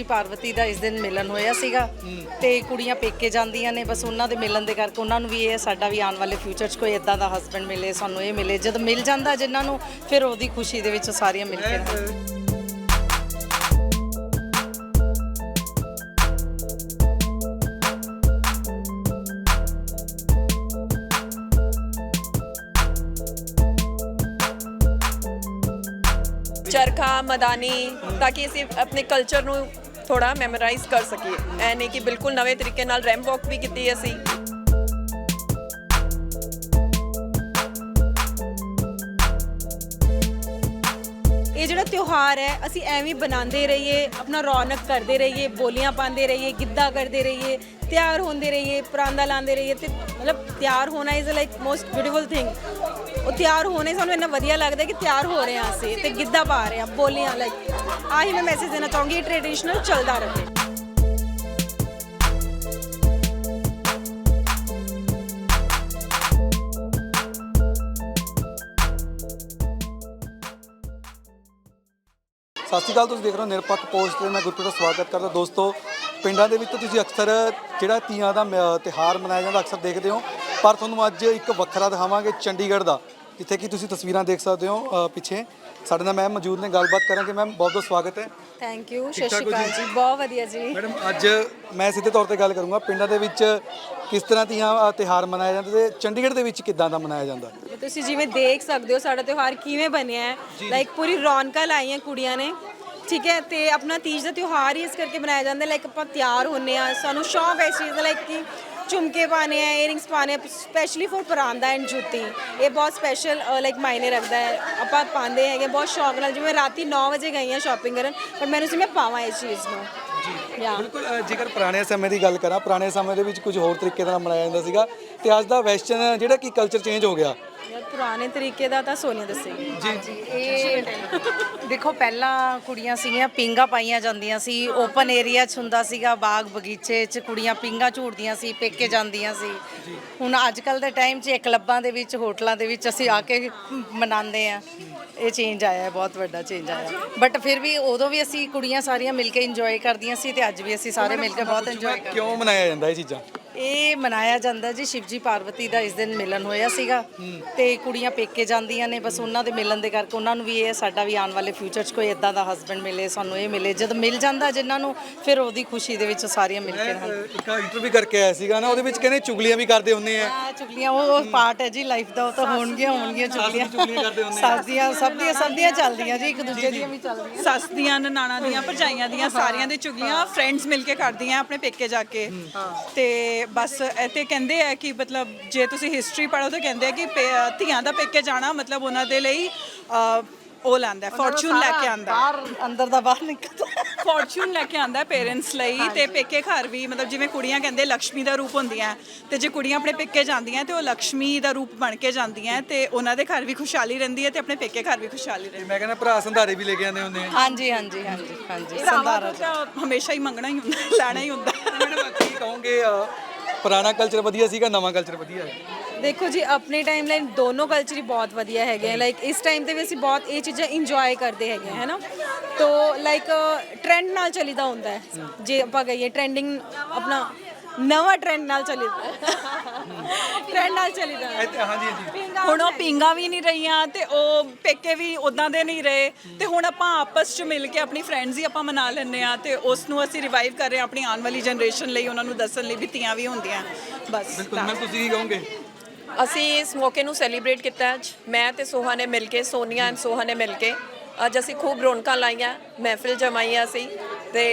ਸ਼ਿਵਜੀ ਪਾਰਵਤੀ ਦਾ ਇਸ ਦਿਨ ਮਿਲਨ ਹੋਇਆ ਸੀਗਾ ਤੇ ਕੁੜੀਆਂ ਪੇਕੇ ਜਾਂਦੀਆਂ ਨੇ, ਬਸ ਉਹਨਾਂ ਦੇ ਮਿਲਨ ਦੇ ਕਰਕੇ ਉਹਨਾਂ ਨੂੰ ਵੀ ਇਹ ਹੈ, ਸਾਡਾ ਵੀ ਆਉਣ ਵਾਲੇ ਫਿਊਚਰ 'ਚ ਕੋਈ ਇਦਾਂ ਦਾ ਹਸਬੰਡ ਮਿਲੇ, ਸਾਨੂੰ ਇਹ ਮਿਲੇ। ਜਦ ਮਿਲ ਜਾਂਦਾ ਜਿਨ੍ਹਾਂ ਨੂੰ, ਫਿਰ ਉਹਦੀ ਖੁਸ਼ੀ ਦੇ ਵਿੱਚ ਸਾਰੀਆਂ ਮਿਲ ਕੇ ਰਹਿੰਦੀਆਂ। ਚਰਖਾ, ਮਦਾਨੀ, ਤਾਂ ਕਿ ਅਸੀਂ ਆਪਣੇ ਕਲਚਰ ਨੂੰ ਥੋੜਾ ਮੈਮੋਰਾਈਜ਼ ਕਰ ਸਕੀਏ। ਐ ਨਹੀਂ ਕਿ ਬਿਲਕੁਲ ਨਵੇਂ ਤਰੀਕੇ ਨਾਲ ਰੈਮ ਵਾਕ ਵੀ ਕੀਤੀ ਅਸੀਂ। ਇਹ ਜਿਹੜਾ ਤਿਉਹਾਰ ਹੈ, ਅਸੀਂ ਐਵੇਂ ਬਣਾਉਂਦੇ ਰਹੀਏ, ਆਪਣਾ ਰੌਣਕ ਕਰਦੇ ਰਹੀਏ, ਬੋਲੀਆਂ ਪਾਉਂਦੇ ਰਹੀਏ, ਗਿੱਧਾ ਕਰਦੇ ਰਹੀਏ, ਤਿਆਰ ਹੁੰਦੇ ਰਹੀਏ, ਪਰਾਂਦਾ ਲਾਉਂਦੇ ਰਹੀਏ ਤੇ ਮਤਲਬ ਤਿਆਰ ਹੋਣਾ is like most beautiful thing ਉਹ ਤਿਆਰ ਹੋਣੇ ਸਾਨੂੰ ਇੰਨਾ ਵਧੀਆ ਲੱਗਦਾ ਕਿ ਤਿਆਰ ਹੋ ਰਹੇ ਹਾਂ ਅਸੀਂ ਤੇ ਗਿੱਧਾ ਪਾ ਰਹੇ ਹਾਂ, ਬੋਲੀਆਂ ਲਾਈਕ ਆਹੀ ਮੈਂ ਮੈਸੇਜ ਦੇਣਾ ਚਾਹੂੰਗੀ, ਇਹ ਟ੍ਰੈਡੀਸ਼ਨਲ ਚੱਲਦਾ ਰਹੇ। ਸਤਿ ਸ਼੍ਰੀ ਅਕਾਲ, ਤੁਸੀਂ ਦੇਖ ਰਹੇ ਹੋ ਨਿਰਪੱਖ ਪੋਸਟ ਤੇ ਮੈਂ ਗੁਰਪ੍ਰੀਤ ਦਾ ਸਵਾਗਤ ਕਰਦਾ। ਦੋਸਤੋ, ਪਿੰਡਾਂ ਦੇ ਵਿੱਚ ਤੁਸੀਂ ਅਕਸਰ ਜਿਹੜਾ ਤੀਆਂ ਦਾ ਮ- ਤਿਉਹਾਰ ਮਨਾਇਆ ਜਾਂਦਾ, ਅਕਸਰ ਦੇਖਦੇ ਹੋ। ਪਰ ਤੁਹਾਨੂੰ ਅੱਜ ਇੱਕ ਵੱਖਰਾ ਦਿਖਾਵਾਂਗੇ ਚੰਡੀਗੜ੍ਹ ਦਾ ਜਿੱਥੇ ਕਿ ਤੁਸੀਂ ਤਸਵੀਰਾਂ ਦੇਖ ਸਕਦੇ ਹੋ ਅ, ਪਿੱਛੇ। ਸਾਡੇ ਨਾਲ ਮੈਮ ਮੌਜੂਦ ਨੇ ਗੱਲਬਾਤ ਕਰਾਂਗੇ ਮੈਮ ਬਹੁਤ ਬਹੁਤ ਸਵਾਗਤ ਹੈ। ਥੈਂਕ ਯੂ ਸਤਿ ਸ਼੍ਰੀ ਅਕਾਲ ਜੀ? ਬਹੁਤ ਵਧੀਆ ਜੀ। ਮੈਡਮ ਅੱਜ ਮੈਂ ਸਿੱਧੇ ਤੌਰ ਤੇ ਗੱਲ ਕਰੂੰਗਾ ਪਿੰਡਾਂ ਦੇ ਵਿੱਚ ਕਿਸ ਤਰ੍ਹਾਂ ਤੀਆਂ ਅ, ਤਿਉਹਾਰ ਮਨਾਇਆ ਜਾਂਦਾ ਤੇ ਚੰਡੀਗੜ੍ਹ ਦੇ ਵਿੱਚ ਕਿੱਦਾਂ ਦਾ ਮਨਾਇਆ ਜਾਂਦਾ? ਤੁਸੀਂ ਜਿਵੇਂ ਦੇਖ ਸਕਦੇ ਹੋ ਸਾਡਾ ਤਿਉਹਾਰ ਕਿਵੇਂ ਬਣਿਆ ਹੈ। ਲਾਈਕ ਪੂਰੀ ਰੌਣਕਾਂ ਲਾਈਆਂ ਕੁੜੀਆਂ ਨੇ ਠੀਕ ਹੈ ਤੇ ਆਪਣਾ ਤੀਜ ਦਾ ਤਿਉਹਾਰ ਹੀ ਇਸ ਕਰਕੇ ਮਨਾਇਆ ਜਾਂਦਾ ਲਾਈਕ ਆਪਾਂ ਤਿਆਰ ਹੁੰਨੇ ਆ ਸਾਨੂੰ ਸ਼ੌਂਕ ਹੈ ਇਸ ਚੀਜ਼ ਦਾ ਲਾਈਕ ਕਿ ਝੁਮਕੇ ਪਾਣੇ ਆ ਇਅਰਿੰਗਸ ਪਾਣੇ ਸਪੈਸ਼ਲੀ ਫॉर ਪਰਾਂਦਾ ਐਂਡ ਜੁੱਤੀ। ਇਹ ਬਹੁਤ ਸਪੈਸ਼ਲ ਲਾਈਕ ਮਾਇਨੇ ਰੱਖਦਾ ਹੈ। ਆਪਾਂ ਪਾਉਂਦੇ ਹੈਗੇ, ਬਹੁਤ ਸ਼ੌਂਕ ਨਾਲ, ਜਿਵੇਂ ਰਾਤੀ 9 ਵਜੇ ਗਈ ਹਾਂ ਸ਼ਾਪਿੰਗ ਕਰਨ, ਪਰ ਮੈਨੂੰ ਸੀ ਮੈਂ ਪਾਵਾਂ ਇਸ ਚੀਜ਼ ਨੂੰ। ਯਾ। ਬਿਲਕੁਲ ਅ, ਜੇਕਰ ਪੁਰਾਣੇ ਸਮੇਂ ਦੀ ਗੱਲ ਕਰਾਂ ਪੁਰਾਣੇ ਸਮੇਂ ਦੇ ਵਿੱਚ ਕੁਝ ਹੋਰ ਤਰੀਕੇ ਨਾਲ ਮਨਾਇਆ ਜਾਂਦਾ ਸੀਗਾ। ਤੇ ਅੱਜ ਦਾ ਵੈਸਟਰਨ ਜਿਹੜਾ ਕਿ ਕਲਚਰ ਚੇਂਜ ਹੋ ਗਿਆ। ਯਾਰ ਪੁਰਾਣੇ ਤਰੀਕੇ ਦਾ ਤਾਂ ਸੋਨੀਆ ਦੱਸੇਗੀ। ਜੀ। ਇਹ ਦੇਖੋ ਪਹਿਲਾਂ ਕੁੜੀਆਂ ਸੀਗੀਆਂ ਪਿੰਗਾ ਪਾਈਆਂ ਜਾਂਦੀਆਂ ਸੀ। ਓਪਨ ਏਰੀਆ 'ਚ ਹੁੰਦਾ ਸੀਗਾ ਬਾਗ ਬਗੀਚੇ 'ਚ ਕੁੜੀਆਂ ਪਿੰਗਾ ਝੂੜਦੀਆਂ ਸੀ ਪੇਕੇ ਜਾਂਦੀਆਂ ਸੀ। ਹੁਣ ਅੱਜ ਕੱਲ ਦੇ ਟਾਈਮ 'ਚ ਇਹ ਕਲੱਬਾਂ ਦੇ ਵਿੱਚ ਹੋਟਲਾਂ ਦੇ ਵਿੱਚ ਅਸੀਂ ਆ ਕੇ ਮਨਾਉਂਦੇ ਆ ਇਹ ਚੇਂਜ ਆਇਆ ਹੈ ਬਹੁਤ ਵੱਡਾ ਚੇਂਜ ਆਇਆ ਬਟ ਫਿਰ ਵੀ ਉਦੋਂ ਵੀ ਅਸੀਂ ਕੁੜੀਆਂ ਸਾਰੀਆਂ ਮਿਲ ਕੇ ਇੰਜੋਏ ਕਰਦੀਆਂ ਸੀ ਤੇ ਅੱਜ ਵੀ ਅਸੀਂ ਸਾਰੇ ਮਿਲ ਕੇ ਬਹੁਤ ਇੰਜੋਏ ਕਰਦੇ ਕਿਉਂ ਮਨਾਇਆ ਜਾਂਦਾ ਇਹ ਚੀਜ਼ਾਂ? ਇਹ ਮਨਾਇਆ ਜਾਂਦਾ ਜੀ ਸ਼ਿਵਜੀ ਪਾਰਵਤੀ ਦਾ ਇਸ ਦਿਨ ਮਿਲਨ ਹੋਇਆ ਸੀਗਾ। ਤੇ ਕੁੜੀਆਂ ਪੇਕੇ ਜਾਂਦੀਆਂ ਨੇ ਬਸ ਉਹਨਾਂ ਦੇ ਮਿਲਨ ਦੇ ਕਰਕੇ ਉਹਨਾਂ ਨੂੰ ਵੀ ਇਹ ਹੈ ਸਾਡਾ ਵੀ ਆਉਣ ਵਾਲੇ ਫਿਊਚਰ 'ਚ ਕੋਈ ਇਦਾਂ ਦਾ ਹਸਬੰਡ ਮਿਲੇ ਸਾਨੂੰ ਇਹ ਮਿਲੇ। ਜਦ ਮਿਲ ਜਾਂਦਾ ਜਿਨ੍ਹਾਂ ਨੂੰ ਫਿਰ ਉਹਦੀ ਖੁਸ਼ੀ ਦੇ ਵਿੱਚ ਸਾਰੀਆਂ ਮਿਲ ਕੇ ਰਹਿੰਦੀਆਂ ਇੱਕ ਇੰਟਰਵਿਊ ਕਰਕੇ ਆਇਆ ਸੀਗਾ ਨਾ ਉਹਦੇ ਵਿੱਚ ਕਹਿੰਦੇ ਚੁਗਲੀਆਂ ਵੀ ਕਰਦੇ ਹੁੰਦੇ ਆ। ਚੁਗਲੀਆਂ ਉਹ ਪਾਰਟ ਹੈ ਜੀ ਲਾਈਫ ਦਾ ਉਹ ਤਾਂ ਹੋਣਗੀਆਂ ਹੋਣਗੀਆਂ ਚੁਗਲੀਆਂ। ਚੁਗਲੀਆਂ ਕਰਦੇ ਹੁੰਦੇ ਸੱਸ ਦੀਆਂ ਸਭ ਦੀਆਂ ਸਭ ਦੀਆਂ ਚੱਲਦੀਆਂ ਜੀ ਇੱਕ ਦੂਜੇ ਦੀਆਂ ਵੀ ਚੱਲਦੀਆਂ। ਸੱਸ ਦੀਆਂ ਨਨਾਣਾ ਦੀਆਂ ਭਰਜਾਈਆਂ ਦੀਆਂ ਸਾਰਿਆਂ ਦੇ ਚੁਗਲੀਆਂ ਫਰੈਂਡਸ ਮਿਲ ਕੇ ਕਰਦੀਆਂ ਆਪਣੇ ਪੇਕੇ ਜਾ ਕੇ। ਤੇ ਬਸ ਇੱਥੇ ਕਹਿੰਦੇ ਆ ਕਿ ਮਤਲਬ ਜੇ ਤੁਸੀਂ ਹਿਸਟਰੀ ਪੜ੍ਹੋ ਤਾਂ ਕਹਿੰਦੇ ਆ ਕਿ ਧੀਆਂ ਦਾ ਪੇਕੇ ਜਾਣਾ ਮਤਲਬ ਉਹਨਾਂ ਦੇ ਲਈ ਉਹ ਲਾਂਦਾ ਫੋਰਚੂਨ ਲੈ ਕੇ ਆਂਦਾ ਬਾਹਰ ਅੰਦਰ ਦਾ ਬਾਹਰ ਨਿਕਲਦਾ ਫੋਰਚੂਨ ਲੈ ਕੇ ਆਂਦਾ ਪੇਰੈਂਟਸ ਲਈ ਤੇ ਪੇਕੇ ਘਰ ਵੀ ਮਤਲਬ ਜਿਵੇਂ ਕੁੜੀਆਂ ਕਹਿੰਦੇ ਲక్ష్ਮੀ ਦਾ ਰੂਪ ਹੁੰਦੀਆਂ ਤੇ ਜੇ ਕੁੜੀਆਂ ਆਪਣੇ ਪੇਕੇ ਜਾਂਦੀਆਂ ਤੇ ਉਹ ਲక్ష్ਮੀ ਦਾ ਰੂਪ ਬਣ ਕੇ ਜਾਂਦੀਆਂ ਤੇ ਉਹਨਾਂ ਦੇ ਘਰ ਵੀ ਖੁਸ਼ਹਾਲੀ ਰਹਿੰਦੀ ਹੈ ਤੇ ਆਪਣੇ ਪੇਕੇ ਘਰ ਵੀ ਖੁਸ਼ਹਾਲੀ ਰਹਿੰਦੀ ਹੈ। ਮੈਂ ਕਹਿੰਦਾ ਭਰਾ ਸੰਧਾਰੇ ਵੀ ਲੈ ਕੇ ਆਉਂਦੇ ਹੁੰਦੇ ਆ। ਹਾਂਜੀ ਹਾਂਜੀ ਹਾਂਜੀ ਹਾਂਜੀ ਸੰਧਾਰਾ ਹਮੇਸ਼ਾ ਹੀ ਮੰਗਣਾ ਹੀ ਹੁੰਦਾ ਲੈਣਾ ਹੀ ਹੁੰਦਾ। ਮੈਡਮ ਕੀ ਕਹੋਗੇ ਪੁਰਾਣਾ ਕਲਚਰ ਵਧੀਆ ਸੀਗਾ ਨਵਾਂ ਕਲਚਰ ਵਧੀਆ ਹੈ। ਦੇਖੋ ਜੀ ਆਪਣੇ ਟਾਈਮ ਲਾਈਨ ਦੋਨੋਂ ਕਲਚਰ ਹੀ ਬਹੁਤ ਵਧੀਆ ਹੈਗੇ ਆ। ਲਾਈਕ ਇਸ ਟਾਈਮ ਤੇ ਵੀ ਅਸੀਂ ਬਹੁਤ ਇਹ ਚੀਜ਼ਾਂ ਇੰਜੋਏ ਕਰਦੇ ਹੈਗੇ ਹੈ ਨਾ? ਤੋ ਲਾਈਕ ਟ੍ਰੈਂਡ ਨਾਲ ਚੱਲੀਦਾ ਹੁੰਦਾ ਹੈ। ਜੇ ਆਪਾਂ ਕਹੀਏ ਟ੍ਰੈਂਡਿੰਗ ਆਪਣਾ ਨਵਾਂ ਟ੍ਰੈਂਡ ਨਾਲ ਚੱਲੀਦਾ ਟ੍ਰੈਂਡ ਨਾਲ ਚੱਲੀਦਾ ਹੈ। ਹਾਂਜੀ ਹਾਂਜੀ। ਹੁਣ ਉਹ ਪਿੰਗਾ ਵੀ ਨਹੀਂ ਰਹੀਆਂ ਤੇ ਉਹ ਪੇਕੇ ਵੀ ਉਦਾਂ ਦੇ ਨਹੀਂ ਰਹੇ। ਤੇ ਹੁਣ ਆਪਾਂ ਆਪਸ ਚ ਮਿਲ ਕੇ ਆਪਣੀ ਫਰੈਂਡਸ ਹੀ ਆਪਾਂ ਮਨਾ ਲੈਂਦੇ ਆ ਤੇ ਉਸ ਨੂੰ ਅਸੀਂ ਰਿਵਾਈਵ ਕਰ ਰਹੇ ਆ ਆਪਣੀ ਆਉਣ ਵਾਲੀ ਜਨਰੇਸ਼ਨ ਲਈ ਉਹਨਾਂ ਨੂੰ ਦੱਸਣ ਲਈ ਵੀ ਧੀਆਂ ਵੀ ਹੁੰਦੀਆਂ। ਬਸ ਬਿਲਕੁਲ ਮੈਂ ਤੁਸੀਂ ਕੀ ਕਹੋਗੇ? ਅਸੀਂ ਇਸ ਮੌਕੇ ਨੂੰ ਸੈਲੀਬ੍ਰੇਟ ਕੀਤਾ ਅੱਜ। ਮੈਂ ਤੇ ਸੋਹਾ ਨੇ ਮਿਲ ਕੇ ਸੋਨੀਆ ਐਂਡ ਸੋਹਾ ਨੇ ਮਿਲ ਕੇ ਅੱਜ ਅਸੀਂ ਖੂਬ ਰੌਣਕਾਂ ਲਾਈਆਂ ਮਹਿਫਿਲ ਜਮਾਈਆਂ ਸੀ ਤੇ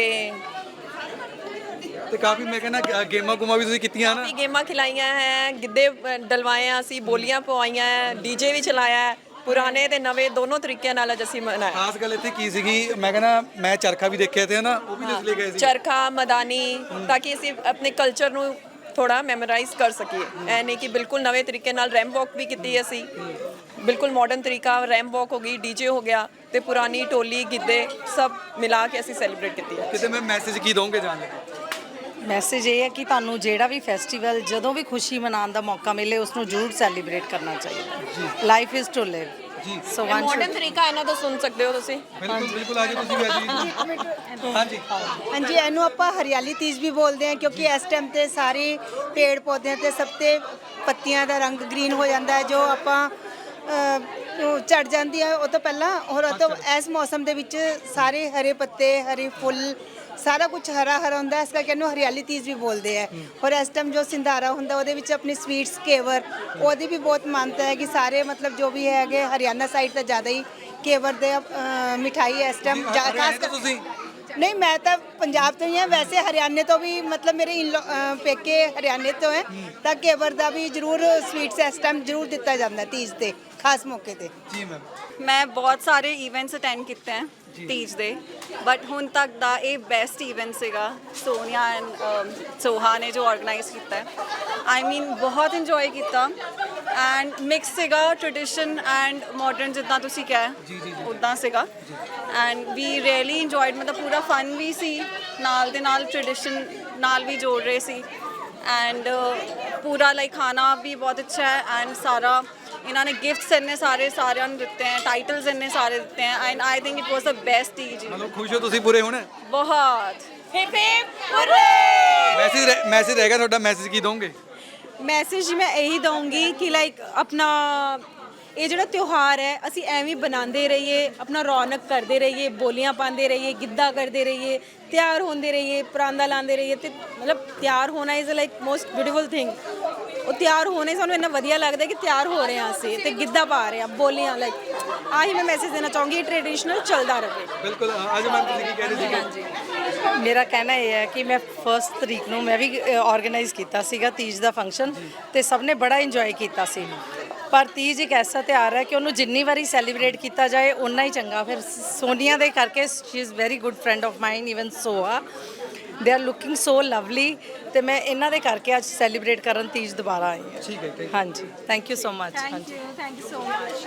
ਤੇ ਕਾਫੀ ਮੈਂ ਕਹਿੰਦਾ ਗੇਮਾਂ ਗੁਮਾਂ ਵੀ ਤੁਸੀਂ ਕੀਤੀਆਂ ਨਾ। ਕਾਫੀ ਗੇਮਾਂ ਖਿਲਾਈਆਂ ਹੈ ਗਿੱਧੇ ਅ, ਡਲਵਾਏ ਆ ਅਸੀਂ ਬੋਲੀਆਂ ਪਵਾਈਆਂ ਹੈ ਡੀਜੇ ਵੀ ਚਲਾਇਆ ਹੈ ਪੁਰਾਣੇ ਤੇ ਨਵੇਂ ਦੋਨੋਂ ਤਰੀਕਿਆਂ ਨਾਲ ਅੱਜ ਅਸੀਂ ਮਨਾਇਆ। ਖਾਸ ਗੱਲ ਇੱਥੇ ਕੀ ਸੀਗੀ? ਮੈਂ ਕਹਿੰਦਾ ਮੈਂ ਚਰਖਾ ਵੀ ਦੇਖਿਆ ਤੇ ਨਾ ਉਹ ਵੀ ਇਸ ਲਈ ਗਏ ਸੀ। ਚਰਖਾ ਮਦਾਨੀ ਤਾਂ ਕਿ ਅਸੀਂ ਆਪਣੇ ਕਲਚਰ ਨੂੰ ਥੋੜਾ ਮੈਮੋਰਾਈਜ਼ ਕਰ ਸਕੀਏ। ਐ ਨਹੀਂ ਕਿ ਬਿਲਕੁਲ ਨਵੇਂ ਤਰੀਕੇ ਨਾਲ ਰੈਂਪ ਵਾਕ ਵੀ ਕੀਤੀ ਅਸੀਂ। ਬਿਲਕੁਲ ਮਾਡਰਨ ਤਰੀਕਾ ਰੈਂਪ ਵਾਕ ਹੋ ਗਈ ਡੀਜੇ ਹੋ ਗਿਆ ਤੇ ਪੁਰਾਣੀ ਟੋਲੀ ਗਿੱਧੇ ਸਭ ਮਿਲਾ ਕੇ ਅਸੀਂ ਸੈਲੀਬ੍ਰੇਟ ਕੀਤੀ ਹੈ। ਕਿਤੇ ਮੈਂ ਮੈਸੇਜ ਕੀ ਦਵਾਂਗੇ ਜਾਣ ਲੱਗੇ ਮੈਸੇਜ ਇਹ ਹੈ ਕਿ ਤੁਹਾਨੂੰ ਜਿਹੜਾ ਵੀ ਫੈਸਟੀਵਲ ਜਦੋਂ ਵੀ ਖੁਸ਼ੀ ਮਨਾਉਣ ਦਾ ਮੌਕਾ ਮਿਲੇ ਉਸ ਨੂੰ ਜ਼ਰੂਰ ਸੈਲੀਬ੍ਰੇਟ ਕਰਨਾ ਚਾਹੀਦਾ। Life is to live so one modern ਤਰੀਕਾ ਇਹਨਾਂ ਦਾ ਸੁਣ ਸਕਦੇ ਹੋ ਤੁਸੀਂ। ਬਿਲਕੁਲ ਬਿਲਕੁਲ ਆਜੋ ਤੁਸੀਂ ਵੀ ਆਜੋ ਹਾਂਜੀ ਹਾਂਜੀ। ਇਹਨੂੰ ਆਪਾਂ ਹਰਿਆਲੀ ਤੀਜ ਵੀ ਬੋਲਦੇ ਹਾਂ ਕਿਉਂਕਿ ਇਸ ਟਾਈਮ ਤੇ ਸਾਰੇ ਪੇੜ ਪੌਦਿਆਂ ਤੇ ਸਭ ਤੇ ਪੱਤੀਆਂ ਦਾ ਰੰਗ ਗ੍ਰੀਨ ਹੋ ਜਾਂਦਾ ਹੈ ਜੋ ਆਪਾਂ ਝੜ ਜਾਂਦੀ ਹੈ। ਉਹ ਤੋਂ ਪਹਿਲਾਂ ਔਰ ਉਹ ਤੋਂ ਇਸ ਮੌਸਮ ਦੇ ਵਿੱਚ ਸਾਰੇ ਹਰੇ ਪੱਤੇ ਹਰੇ ਫੁੱਲ ਸਾਰਾ ਕੁਝ ਹਰਾ ਹਰਾ ਹੁੰਦਾ ਹੈ, ਇਸ ਕਰਕੇ ਇਹਨੂੰ ਹਰਿਆਲੀ ਤੀਜ ਵੀ ਬੋਲਦੇ ਆ ਔਰ ਇਸ ਟਾਈਮ ਜੋ ਸਿੰਧਾਰਾ ਹੁੰਦਾ ਉਹਦੇ ਵਿੱਚ ਆਪਣੀ ਸਵੀਟਸ ਕੇਵਰ ਉਹਦੀ ਵੀ ਬਹੁਤ ਮਾਨਤਾ ਹੈ ਕਿ ਸਾਰੇ ਮਤਲਬ ਜੋ ਵੀ ਹੈਗੇ ਹਰਿਆਣਾ ਸਾਈਡ ਤਾਂ ਜ਼ਿਆਦਾ ਹੀ ਕੇਵਰ ਦੇ ਮਿਠਾਈ ਇਸ ਟਾਈਮ ਹਰਿਆਣੇ ਤੋਂ ਤੁਸੀਂ? ਨਹੀਂ ਮੈਂ ਤਾਂ ਪੰਜਾਬ ਤੋਂ ਹੀ ਹਾਂ। ਵੈਸੇ ਹਰਿਆਣੇ ਤੋਂ ਵੀ ਮਤਲਬ ਮੇਰੇ ਅਹ ਪੇਕੇ ਹਰਿਆਣੇ ਤੋਂ ਹੈ। ਤਾਂ ਕੇਵਰ ਦਾ ਵੀ ਜ਼ਰੂਰ ਸਵੀਟਸ ਇਸ ਟਾਈਮ ਜ਼ਰੂਰ ਦਿੱਤਾ ਜਾਂਦਾ ਹੈ ਤੀਜ ਤੇ ਖਾਸ ਮੌਕੇ ਤੇ। ਜੀ ਮੈਮ ਮੈਂ ਬਹੁਤ ਸਾਰੇ ਇਵੈਂਟਸ ਅਟੈਂਡ ਕੀਤੇ ਹੈ। ਤੀਜ ਦੇ। ਬਟ ਹੁਣ ਤੱਕ ਦਾ ਇਹ ਬੈਸਟ ਇਵੈਂਟ ਸੀਗਾ ਸੋਨੀਆ ਐਂਡ ਸੋਹਾ ਨੇ ਜੋ ਆਰਗੇਨਾਈਜ਼ ਕੀਤਾ। ਆਈ ਮੀਨ ਬਹੁਤ ਇੰਜੋਏ ਕੀਤਾ। ਐਂਡ ਮਿਕਸ ਸੀਗਾ ਟ੍ਰੈਡੀਸ਼ਨ ਐਂਡ ਮਾਡਰਨ ਜਿੱਦਾਂ ਤੁਸੀਂ ਕਿਹਾ ਉਦਾਂ ਸੀਗਾ। ਐਂਡ ਵੀ ਰੀਅਲੀ ਇੰਜੋਇਡ ਮਤਲਬ ਪੂਰਾ ਫਨ ਵੀ ਸੀ ਨਾਲ ਦੇ ਨਾਲ ਟ੍ਰੈਡੀਸ਼ਨ ਨਾਲ ਵੀ ਜੋੜ ਰਹੇ ਸੀ। ਐਂਡ ਪੂਰਾ ਲਾਈਕ ਖਾਣਾ ਵੀ ਬਹੁਤ ਅੱਛਾ ਹੈ। ਐਂਡ ਸਾਰਾ ਇਹਨਾਂ ਨੇ ਗਿਫਟਸ ਇੰਨੇ ਸਾਰੇ ਸਾਰਿਆਂ ਨੂੰ ਦਿੱਤੇ ਹੈ ਟਾਈਟਲਸ ਇੰਨੇ ਸਾਰੇ ਦਿੱਤੇ ਹੈ and I think it was the best Teej ਮਤਲਬ ਖੁਸ਼ ਹੋ ਤੁਸੀਂ ਪੂਰੇ ਹੁਣ ਬਹੁਤ ਮੈਸੇਜ ਮੈਸੇਜ ਰਹੇਗਾ ਤੁਹਾਡਾ ਮੈਸੇਜ ਕੀ ਦੋਗੇ? ਮੈਸੇਜ ਮੈਂ ਇਹੀ ਦਊਂਗੀ ਕਿ ਲਾਈਕ ਆਪਣਾ ਇਹ ਜਿਹੜਾ ਤਿਉਹਾਰ ਹੈ ਅਸੀਂ ਐਵੇਂ ਬਣਾਉਂਦੇ ਰਹੀਏ ਆਪਣਾ ਰੌਣਕ ਕਰਦੇ ਰਹੀਏ ਬੋਲੀਆਂ ਪਾਉਂਦੇ ਰਹੀਏ ਗਿੱਧਾ ਕਰਦੇ ਰਹੀਏ ਤਿਆਰ ਹੁੰਦੇ ਰਹੀਏ ਪਰਾਂਦਾ ਲਾਉਂਦੇ ਰਹੀਏ ਤੇ ਮਤਲਬ ਤਿਆਰ ਹੋਣਾ is like most beautiful thing ਉਹ ਤਿਆਰ ਹੋਣੇ ਸਾਨੂੰ ਇੰਨਾ ਵਧੀਆ ਲੱਗਦਾ ਕਿ ਤਿਆਰ ਹੋ ਰਹੇ ਹਾਂ ਅਸੀਂ ਤੇ ਗਿੱਧਾ ਪਾ ਰਹੇ ਹਾਂ ਬੋਲੀਆਂ ਲਾਈਕ ਆਹੀ ਮੈਂ ਮੈਸੇਜ ਦੇਣਾ ਚਾਹੂੰਗੀ ਟ੍ਰੈਡੀਸ਼ਨਲ ਚੱਲਦਾ ਰਹੇ। ਬਿਲਕੁਲ ਆਜੋ ਮੈਮ ਤੁਸੀਂ ਕੀ ਕਹਿ ਰਹੇ ਸੀਗੇ? ਮੇਰਾ ਕਹਿਣਾ ਇਹ ਹੈ ਕਿ ਮੈਂ ਫਰਸਟ ਤਰੀਕ ਨੂੰ ਮੈਂ ਵੀ ਆਰਗੇਨਾਈਜ਼ ਕੀਤਾ ਸੀਗਾ ਤੀਜ ਦਾ ਫੰਕਸ਼ਨ ਤੇ ਸਭ ਨੇ ਬੜਾ ਇੰਜੋਏ ਕੀਤਾ ਸੀ। ਪਰ ਤੀਜ ਇੱਕ ਐਸਾ ਤਿਉਹਾਰ ਹੈ ਕਿ ਉਹਨੂੰ ਜਿੰਨੀ ਵਾਰੀ ਸੈਲੀਬ੍ਰੇਟ ਕੀਤਾ ਜਾਏ ਉਨਾ ਹੀ ਚੰਗਾ। ਫਿਰ ਸੋਨੀਆ ਦੇ ਕਰਕੇ she is very good friend of mine even so they are looking so Lovely ਤੇ ਮੈਂ ਇਹਨਾਂ ਦੇ ਕਰਕੇ ਅੱਜ ਸੈਲੀਬ੍ਰੇਟ ਕਰਨ ਤੀਜ ਦੁਬਾਰਾ ਆਈ ਹਾਂ। ਠੀਕ ਹੈ ਹਾਂਜੀ। ਥੈਂਕ ਯੂ ਸੋ ਮਚ ਹਾਂਜੀ ਥੈਂਕ ਯੂ ਸੋ ਮਚ